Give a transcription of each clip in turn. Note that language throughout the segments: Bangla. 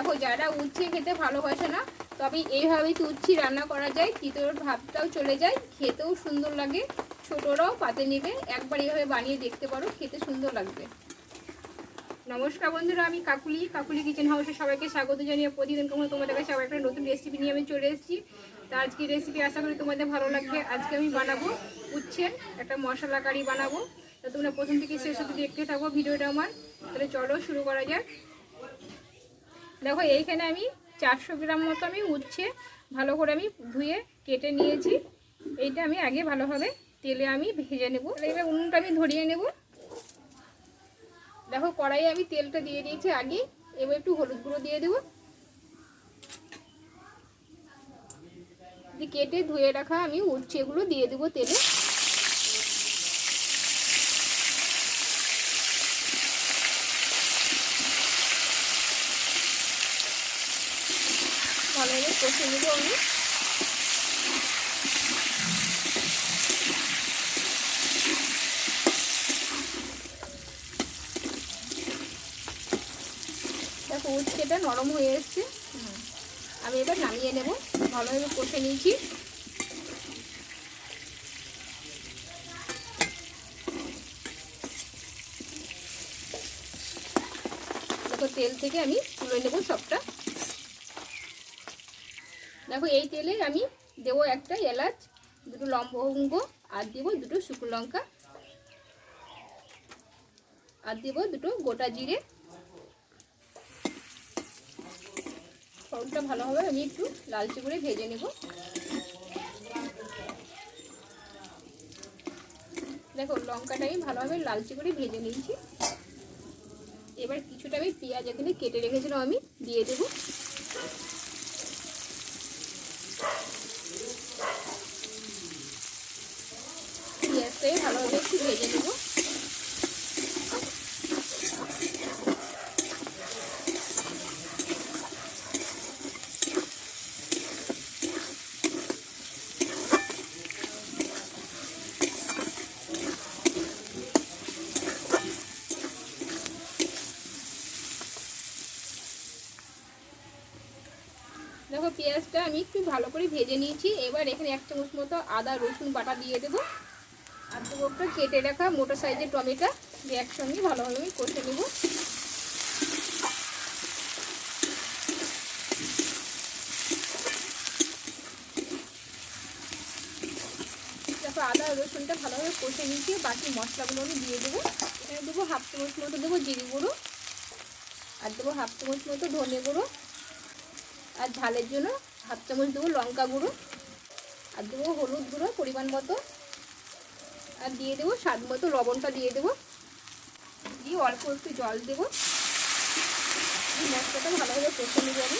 দেখো, যারা উচ্ছে খেতে ভালোবাসে না, তবে এইভাবেই তো উচ্ছি রান্না করা যায়, তিতোর ভাবটাও চলে যায়, খেতেও সুন্দর লাগে, ছোটরাও পাতে নেবে, একবার এইভাবে বানিয়ে দেখতে পারো, খেতে সুন্দর লাগবে। নমস্কার বন্ধুরা, আমি কাকুলি কাকুলি কিচেন হাউসে সবাইকে স্বাগত জানিয়ে প্রতিদিন তোমরা তোমাদের কাছে আবার একটা নতুন রেসিপি নিয়ে আমি চলে এসেছি। তো আজকে রেসিপি আশা করি তোমাদের ভালো লাগবে। আজকে আমি বানাবো উচ্ছের একটা মশলা কারি বানাবো। তো তোমরা প্রথম থেকে শেষ অবধি দেখতে থাকো, ভিডিওটা আমার। তাহলে চলো শুরু করা যাক। দেখো, এইখানে আমি চারশো গ্রাম মতো আমি উচ্ছে ভালো করে আমি ধুয়ে কেটে নিয়েছি। এইটা আমি আগে ভালোভাবে তেলে আমি ভেজে নেব। এবার উনুনটা আমি ধরিয়ে নেব। দেখো, কড়াইয়ে আমি তেলটা দিয়ে দিয়েছি আগে। এবার একটু হলুদ গুঁড়ো দিয়ে দেবো। কেটে ধুয়ে রাখা আমি উচ্ছেগুলো দিয়ে দেবো তেলে ভালোভাবে কষে নেব আমি। দেখো উচ্ছেটা নরম হয়ে এসছে। আমি এবার নামিয়ে নেব। ভালোভাবে কষে নিয়েছি। তেল থেকে আমি তুলে নেব সবটা। দেখো এই তেলে আমি দেবো একটা এলাচ, দুটো লম্বঙ্গ আর দেবো দুটো শুকনো লঙ্কা, আর দেবো দুটো গোটা জিরে। ফোড়নটা ভালোভাবে আমি একটু লালচে করে ভেজে নেব। দেখো লঙ্কাটা আমি ভালোভাবে লালচে করে ভেজে নিয়েছি। এবার কিছুটা আমি পেঁয়াজ এখানে কেটে রেখেছিলাম আমি, দিয়ে দেবো পেঁয়াজটাই ভালোভাবে একটু দেখো, পেঁয়াজটা আমি একটু ভালো করে ভেজে নিয়েছি। এবার এখানে এক চামচ মতো আদা রসুন বাটা দিয়ে দেবো। আর কেটে রাখা মোটা সাইজের টমেটো দিয়ে একসঙ্গে ভালোভাবে আমি কষে নেব। দেখো আদা রসুনটা ভালোভাবে কষে নিয়েছি, বাকি মশলাগুলো আমি দিয়ে দেবো। এখানে দেবো হাফ চামচ মতো দেবো জিরে গুঁড়ো, আর দেবো হাফ চামচ মতো ধনে গুঁড়ো, আর ঝালের জন্য হাফ চামচ দেবো লঙ্কা গুঁড়ো, আর দেবো হলুদ গুঁড়ো পরিমাণ মতো। আর দিয়ে দেবো স্বাদ মতো লবণটা দিয়ে দেবো। দিয়ে অল্প একটু জল দেবো। মশলাটা ভালোভাবে কষে নিয়ে যাবে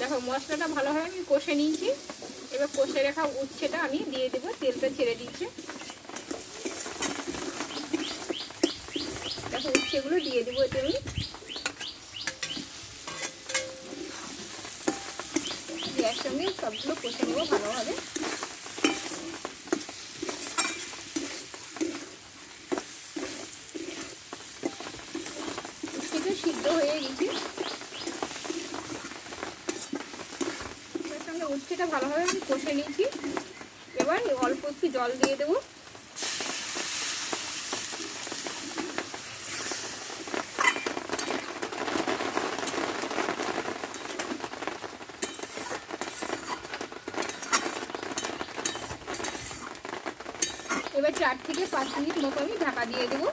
দেখো, মশলাটা ভালোভাবে আমি কষে নিয়েছি। এবার কষে রাখা উচ্ছেটা আমি দিয়ে দেবো, তেলটা ছেড়ে দিচ্ছে উচ্ছেগুলো দিয়ে দেবো এতে আমি। একসঙ্গে সবগুলো কষে নেব ভালোভাবে। সিদ্ধ হয়ে গেছে। সঙ্গে উচ্ছেটা ভালোভাবে আমি কষে নিয়েছি। এবার অল্প একটু জল দিয়ে দেবো। এবার চার থেকে পাঁচ মিনিট মতো আমি ঢাকা দিয়ে দেবো।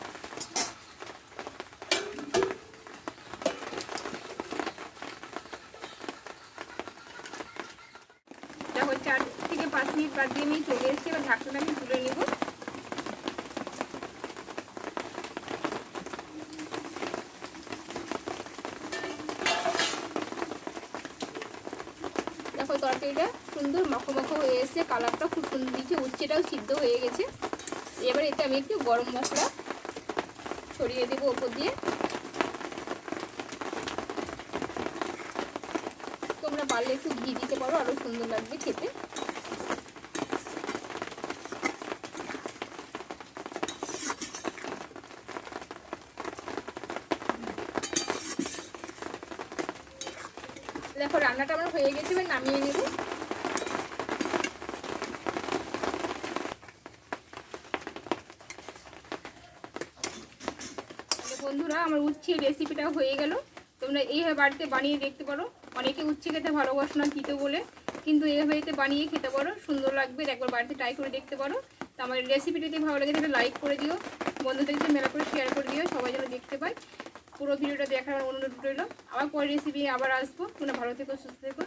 দেখো, চার থেকে পাঁচ মিনিট বাদ দিয়ে আমি চলে এসেছি, এবার ঢাকনাটা আমি তুলে নেব। দেখো, তরকারিটা সুন্দর মাখো মাখো হয়ে এসছে কালারটা খুব সুন্দর দিচ্ছে, উচ্ছেটাও সিদ্ধ হয়ে গেছে। এবার এতে আমি একটু গরম মশলা ছড়িয়ে দেবো ওপর দিয়ে। তোমরা পারলে একটু ঘি দিতে পারো আরও সুন্দর লাগবে খেতে। দেখো, রান্নাটা আমার হয়ে গেছে, এবার নামিয়ে নেব। আমার উচ্ছে রেসিপিটা হয়ে গেল। তোমরা এইভাবে বাড়িতে বানিয়ে দেখতে পারো। অনেকে উচ্ছে খেতে ভালোবাসো না, তিতো বলে। কিন্তু এইভাবে বানিয়ে খেতে পারো, সুন্দর লাগবে। একবার বাড়িতে ট্রাই করে দেখতে পারো। তো আমার রেসিপিটা যদি ভালো লাগে, তাহলে লাইক করে দিও। বন্ধুদেরকে মেলা করে শেয়ার করে দিও। সবাই যেন দেখতে পায়। পুরো ভিডিওটা দেখার অনুরোধ রইল। আবার পরে রেসিপি আবার আসব। তোমরা ভালো থেকো, সুস্থ থেকো।